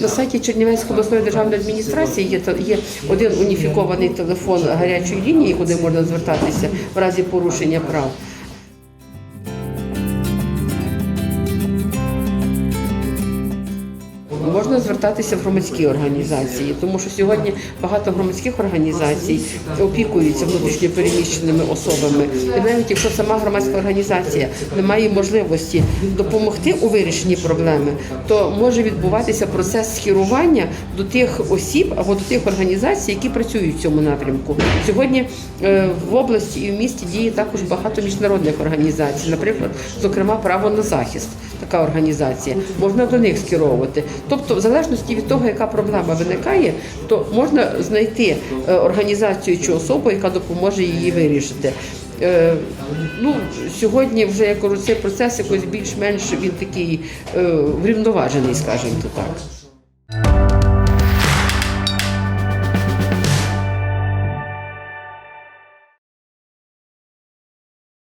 На сайті Чернівецької обласної державної адміністрації є, є один уніфікований телефон гарячої лінії, куди можна звертатися в разі порушення прав. Можна звертатися в громадські організації, тому що сьогодні багато громадських організацій опікуються внутрішньо переміщеними особами. І навіть якщо сама громадська організація не має можливості допомогти у вирішенні проблеми, то може відбуватися процес скерування до тих осіб або до тих організацій, які працюють в цьому напрямку. Сьогодні е, в області і в місті діє також багато міжнародних організацій, наприклад, зокрема право на захист. Така організація можна до них скеровувати. Тобто, в залежності від того, яка проблема виникає, то можна знайти е, організацію чи особу, яка допоможе її вирішити. Е, Ну, сьогодні вже я кажу, цей процес якось більш-менш він такий е, врівноважений, скажімо то так.